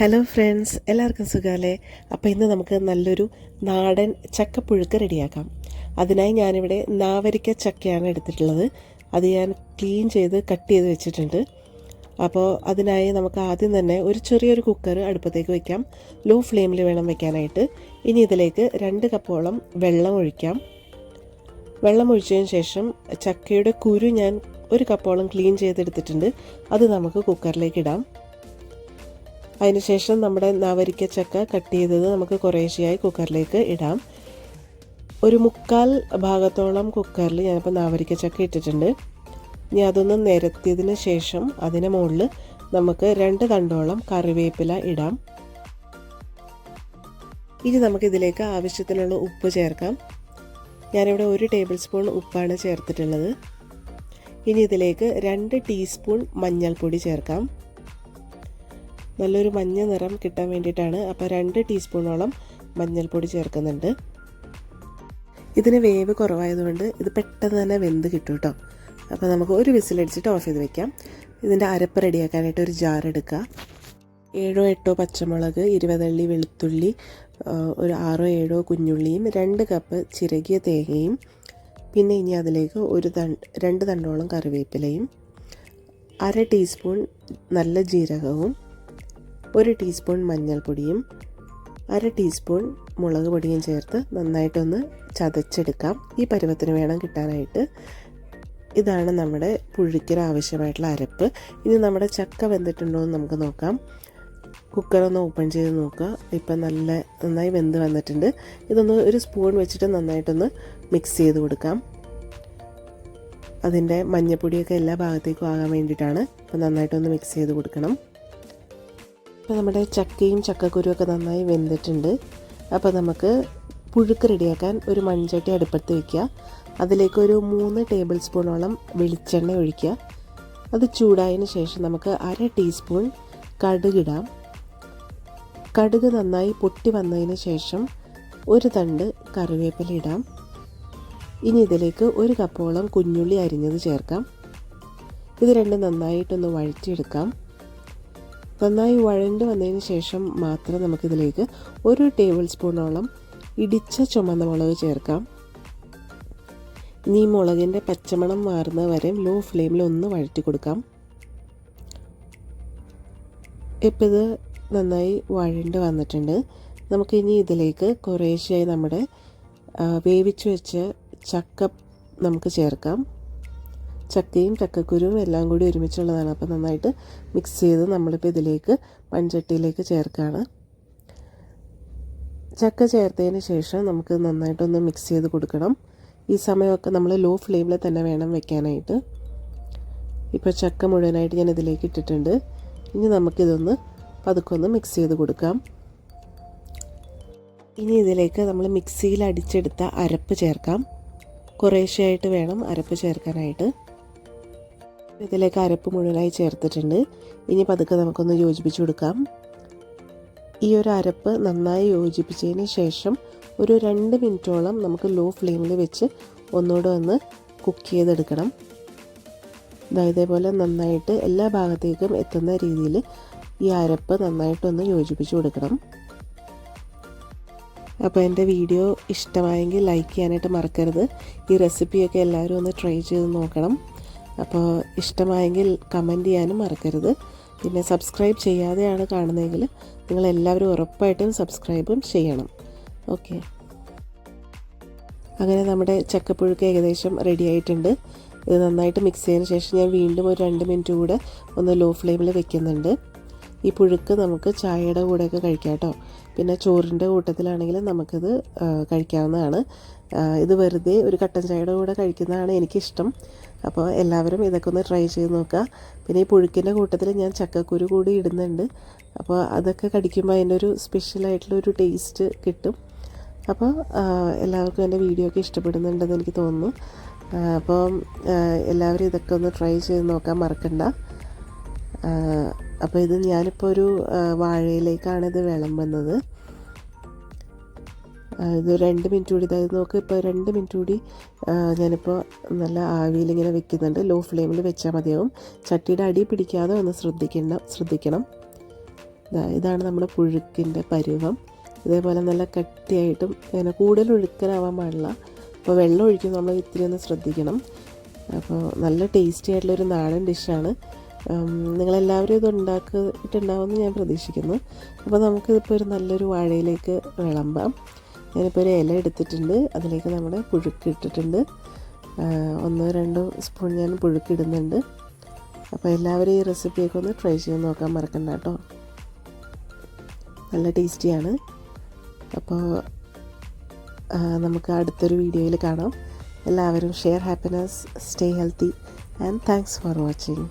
Hello friends എല്ലാവർക്കും സുഖമല്ലേ? അപ്പോൾ ഇന്ന് നമുക്ക് നല്ലൊരു നാടൻ ചക്കപ്പുഴുക്ക് റെഡിയാക്കാം. അതിനായി ഞാനിവിടെ നാവരിക്ക ചക്കയാണ് എടുത്തിട്ടുള്ളത്. അത് ഞാൻ ക്ലീൻ ചെയ്ത് കട്ട് ചെയ്ത് വെച്ചിട്ടുണ്ട്. അപ്പോൾ അതിനായി നമുക്ക് ആദ്യം തന്നെ ഒരു ചെറിയൊരു കുക്കർ അടുപ്പത്തേക്ക് വെക്കാം. ലോ ഫ്ലെയിമിൽ വേണം വെക്കാനായിട്ട്. ഇനി ഇതിലേക്ക് രണ്ട് കപ്പോളം വെള്ളം ഒഴിക്കാം. വെള്ളം ഒഴിച്ചതിന് ശേഷം ചക്കയുടെ കുരു ഞാൻ ഒരു കപ്പോളം ക്ലീൻ ചെയ്തെടുത്തിട്ടുണ്ട്. അത് നമുക്ക് കുക്കറിലേക്ക് ഇടാം. അതിനുശേഷം നമ്മുടെ നവരിക്ക ചക്ക കട്ട് ചെയ്തത് നമുക്ക് കുറേശ്ശെയായി കുക്കറിലേക്ക് ഇടാം. ഒരു മുക്കാൽ ഭാഗത്തോളം കുക്കറിൽ ഞാനിപ്പോൾ നാവരിക്ക ചക്ക ഇട്ടിട്ടുണ്ട്. ഇനി അതൊന്ന് നിരത്തിയതിന് ശേഷം അതിന് മുകളിൽ നമുക്ക് രണ്ട് തണ്ടോളം കറിവേപ്പില ഇടാം. ഇനി നമുക്കിതിലേക്ക് ആവശ്യത്തിനുള്ള ഉപ്പ് ചേർക്കാം. ഞാനിവിടെ ഒരു ടേബിൾ സ്പൂൺ ഉപ്പാണ് ചേർത്തിട്ടുള്ളത്. ഇനി ഇതിലേക്ക് രണ്ട് ടീസ്പൂൺ മഞ്ഞൾപ്പൊടി ചേർക്കാം. നല്ലൊരു മഞ്ഞ നിറം കിട്ടാൻ വേണ്ടിയിട്ടാണ് അപ്പോൾ രണ്ട് ടീസ്പൂണോളം മഞ്ഞൾപ്പൊടി ചേർക്കുന്നുണ്ട്. ഇതിന് വേവ് കുറവായതുകൊണ്ട് ഇത് പെട്ടെന്ന് തന്നെ വെന്ത് കിട്ടും കേട്ടോ അപ്പോൾ നമുക്ക് ഒരു വിസിലടിച്ചിട്ട് ഓഫ് ചെയ്ത് വെക്കാം. ഇതിന്റെ അരപ്പ് റെഡിയാക്കാനായിട്ട് ഒരു ജാർ എടുക്കുക. ഏഴോ എട്ടോ പച്ചമുളക് ഇരുപതള്ളി വെളുത്തുള്ളി ഒരു ആറോ ഏഴോ കുഞ്ഞുള്ളിയും രണ്ട് കപ്പ് ചിരകിയ തേങ്ങയും പിന്നെ ഇനി അതിലേക്ക് ഒരു തണ്ട് രണ്ട് തണ്ടോളം കറിവേപ്പിലയും അര ടീസ്പൂൺ നല്ല ജീരകവും ഒരു ടീസ്പൂൺ മഞ്ഞൾപ്പൊടിയും അര ടീസ്പൂൺ മുളക് പൊടിയും ചേർത്ത് നന്നായിട്ടൊന്ന് ചതച്ചെടുക്കാം. ഈ പരുവത്തിന് വേണം കിട്ടാനായിട്ട്. ഇതാണ് നമ്മുടെ പുഴുക്കിന് ആവശ്യമായിട്ടുള്ള അരപ്പ്. ഇനി നമ്മുടെ ചക്ക വെന്തിട്ടുണ്ടോ എന്ന് നമുക്ക് നോക്കാം. കുക്കറൊന്ന് ഓപ്പൺ ചെയ്ത് നോക്കുക. ഇപ്പം നല്ല നന്നായി വെന്ത് വന്നിട്ടുണ്ട്. ഇതൊന്ന് ഒരു സ്പൂൺ വെച്ചിട്ട് നന്നായിട്ടൊന്ന് മിക്സ് ചെയ്ത് കൊടുക്കാം. അതിന്റെ മഞ്ഞപ്പൊടിയൊക്കെ എല്ലാ ഭാഗത്തേക്കും ആകാൻ വേണ്ടിയിട്ടാണ്. അപ്പം നന്നായിട്ടൊന്ന് മിക്സ് ചെയ്ത് കൊടുക്കണം. ഇപ്പോൾ നമ്മുടെ ചക്കയും ചക്കക്കുരു ഒക്കെ നന്നായി വെന്തിട്ടുണ്ട്. അപ്പോൾ നമുക്ക് പുഴുക്ക് റെഡിയാക്കാൻ ഒരു മൺചട്ടി അടുപ്പത്ത് വയ്ക്കുക അതിലേക്ക് ഒരു മൂന്ന് ടേബിൾ സ്പൂണോളം വെളിച്ചെണ്ണ ഒഴിക്കുക. അത് ചൂടായതിന് ശേഷം നമുക്ക് അര ടീസ്പൂൺ കടുകിടാം കടുക് നന്നായി പൊട്ടി വന്നതിന് ശേഷം ഒരു തണ്ട് കറിവേപ്പില ഇടാം. ഇനി ഇതിലേക്ക് ഒരു കപ്പോളം കുഞ്ഞുള്ളി അരിഞ്ഞത് ചേർക്കാം. ഇത് രണ്ടും നന്നായിട്ടൊന്ന് വഴറ്റിയെടുക്കാം. നന്നായി വഴണ്ട് വന്നതിന് ശേഷം മാത്രം നമുക്കിതിലേക്ക് ഒരു ടേബിൾ സ്പൂണോളം ഇടിച്ച ചുമന്ന മുളക് ചേർക്കാം. ഇനി മുളകിന്റെ പച്ചമണം മാറുന്ന വരെ ലോ ഫ്ലെയിമിൽ ഒന്ന് വഴറ്റി കൊടുക്കാം. ഇപ്പോൾ ഇത് നന്നായി വഴണ്ട് വന്നിട്ടുണ്ട്. നമുക്കിനി ഇതിലേക്ക് കുറേശ്ശെയായി നമ്മുടെ വേവിച്ച് വെച്ച ചക്ക നമുക്ക് ചേർക്കാം. ചക്കയും ചക്കക്കുരുവും എല്ലാം കൂടി ഒരുമിച്ചുള്ളതാണ്. അപ്പോൾ നന്നായിട്ട് മിക്സ് ചെയ്ത് നമ്മളിപ്പോൾ ഇതിലേക്ക് മൺചട്ടിയിലേക്ക് ചേർക്കുകയാണ് ചക്ക ചേർത്തതിന് ശേഷം നമുക്ക് നന്നായിട്ടൊന്ന് മിക്സ് ചെയ്ത് കൊടുക്കണം. ഈ സമയമൊക്കെ നമ്മൾ ലോ ഫ്ലെയിമിൽ തന്നെ വേണം വെക്കാനായിട്ട്. ഇപ്പോൾ ചക്ക മുഴുവനായിട്ട് ഞാൻ ഇതിലേക്ക് ഇട്ടിട്ടുണ്ട്. ഇനി നമുക്കിതൊന്ന് പതുക്കെ ഒന്ന് മിക്സ് ചെയ്ത് കൊടുക്കാം. ഇനി ഇതിലേക്ക് നമ്മൾ മിക്സിയിൽ അടിച്ചെടുത്ത അരപ്പ് ചേർക്കാം. കുറേശ്ശെയായിട്ട് വേണം അരപ്പ് ചേർക്കാനായിട്ട്. ഇതിലേക്ക് അരപ്പ് മുഴുവനായി ചേർത്തിട്ടുണ്ട്. ഇനി പതുക്കെ നമുക്കൊന്ന് യോജിപ്പിച്ച് കൊടുക്കാം. ഈ ഒരു അരപ്പ് നന്നായി യോജിപ്പിച്ചതിന് ശേഷം ഒരു രണ്ട് മിനിറ്റോളം നമുക്ക് ലോ ഫ്ലെയിമിൽ വെച്ച് ഒന്നുകൂടെ ഒന്ന് കുക്ക് ചെയ്തെടുക്കണം. ഇതേപോലെ നന്നായിട്ട് എല്ലാ ഭാഗത്തേക്കും എത്തുന്ന രീതിയിൽ ഈ അരപ്പ് നന്നായിട്ടൊന്ന് യോജിപ്പിച്ച് കൊടുക്കണം. അപ്പോൾ എന്റെ വീഡിയോ ഇഷ്ടമായെങ്കിൽ ലൈക്ക് ചെയ്യാനായിട്ട് മറക്കരുത്. ഈ റെസിപ്പിയൊക്കെ എല്ലാവരും ഒന്ന് ട്രൈ ചെയ്ത് നോക്കണം. അപ്പോൾ ഇഷ്ടമായെങ്കിൽ കമന്റ് ചെയ്യാനും മറക്കരുത്. പിന്നെ സബ്സ്ക്രൈബ് ചെയ്യാതെയാണ് കാണുന്നതെങ്കിൽ നിങ്ങൾ എല്ലാവരും ഉറപ്പായിട്ടും സബ്സ്ക്രൈബും ചെയ്യണം. ഓക്കെ അങ്ങനെ നമ്മുടെ ചക്കപ്പുഴുക്ക് ഏകദേശം റെഡി ആയിട്ടുണ്ട്. ഇത് നന്നായിട്ട് മിക്സ് ചെയ്തതിന് ശേഷം ഞാൻ വീണ്ടും ഒരു രണ്ട് മിനിറ്റ് കൂടെ ഒന്ന് ലോ ഫ്ലെയിമിൽ വെക്കുന്നുണ്ട്. ഈ പുഴുക്ക് നമുക്ക് ചായയുടെ കൂടെയൊക്കെ കഴിക്കാം കേട്ടോ. പിന്നെ ചോറിന്റെ കൂട്ടത്തിലാണെങ്കിൽ നമുക്കിത് കഴിക്കാവുന്നതാണ്. ഇത് വെറുതെ ഒരു കട്ടൻ ചായയുടെ കൂടെ കഴിക്കുന്നതാണ് എനിക്കിഷ്ടം. അപ്പോൾ എല്ലാവരും ഇതൊക്കെ ഒന്ന് ട്രൈ ചെയ്ത് നോക്കുക. പിന്നെ ഈ പുഴുക്കിന്റെ കൂട്ടത്തിൽ ഞാൻ ചക്കക്കുരു കൂടി ഇടുന്നുണ്ട്. അപ്പോൾ അതൊക്കെ കടിക്കുമ്പോൾ അതിന്റെ ഒരു സ്പെഷ്യലായിട്ടുള്ളൊരു ടേസ്റ്റ് കിട്ടും. അപ്പോൾ എല്ലാവർക്കും എന്റെ വീഡിയോ ഒക്കെ ഇഷ്ടപ്പെടുന്നുണ്ടെന്ന് എനിക്ക് തോന്നുന്നു. അപ്പോൾ എല്ലാവരും ഇതൊക്കെ ഒന്ന് ട്രൈ ചെയ്ത് നോക്കാൻ മറക്കണ്ട. അപ്പോൾ ഇത് ഞാനിപ്പോൾ ഒരു വാഴയിലേക്കാണ് ഇത് വിളമ്പുന്നത്. ഇത് രണ്ട് മിനിറ്റ് കൂടി. ഇതായത് നോക്ക് ഇപ്പോൾ രണ്ട് മിനിറ്റ് കൂടി ഞാനിപ്പോൾ നല്ല ആവിയിൽ ഇങ്ങനെ വെക്കുന്നുണ്ട്. ലോ ഫ്ലെയിമിൽ വെച്ചാൽ മതിയാവും. ചട്ടിയുടെ അടി പിടിക്കാതെ ഒന്ന് ശ്രദ്ധിക്കണം. ശ്രദ്ധിക്കണം ഇതാണ് നമ്മുടെ പുഴുക്കിന്റെ പരുവം. ഇതേപോലെ നല്ല കട്ടിയായിട്ടും ഇങ്ങനെ കൂടുതൽ ഒഴുക്കനാവാൻ പാടില്ല. അപ്പോൾ വെള്ളം ഒഴിക്കും നമ്മൾ ഇത്തിരി ഒന്ന് ശ്രദ്ധിക്കണം. അപ്പോൾ നല്ല ടേസ്റ്റി ആയിട്ടുള്ളൊരു നാടൻ ഡിഷാണ്. നിങ്ങളെല്ലാവരും ഇത് ഉണ്ടാക്കിയിട്ടുണ്ടാവുമെന്ന് ഞാൻ പ്രതീക്ഷിക്കുന്നു. അപ്പോൾ നമുക്കിതിപ്പോൾ ഒരു നല്ലൊരു വാഴയിലേക്ക് വിളമ്പാം. ഞാനിപ്പോൾ ഒരു ഇല എടുത്തിട്ടുണ്ട്. അതിലേക്ക് നമ്മുടെ പുഴുക്ക് ഇട്ടിട്ടുണ്ട്. ഒന്നോ രണ്ടോ സ്പൂൺ ഞാൻ പുഴുക്ക് ഇടുന്നുണ്ട്. അപ്പോൾ എല്ലാവരും ഈ റെസിപ്പിയൊക്കെ ഒന്ന് ട്രൈ ചെയ്ത് നോക്കാൻ മറക്കണ്ട കേട്ടോ. നല്ല ടേസ്റ്റിയാണ്. അപ്പോൾ നമുക്ക് അടുത്തൊരു വീഡിയോയിൽ കാണാം. എല്ലാവരും share happiness stay healthy and thanks for watching.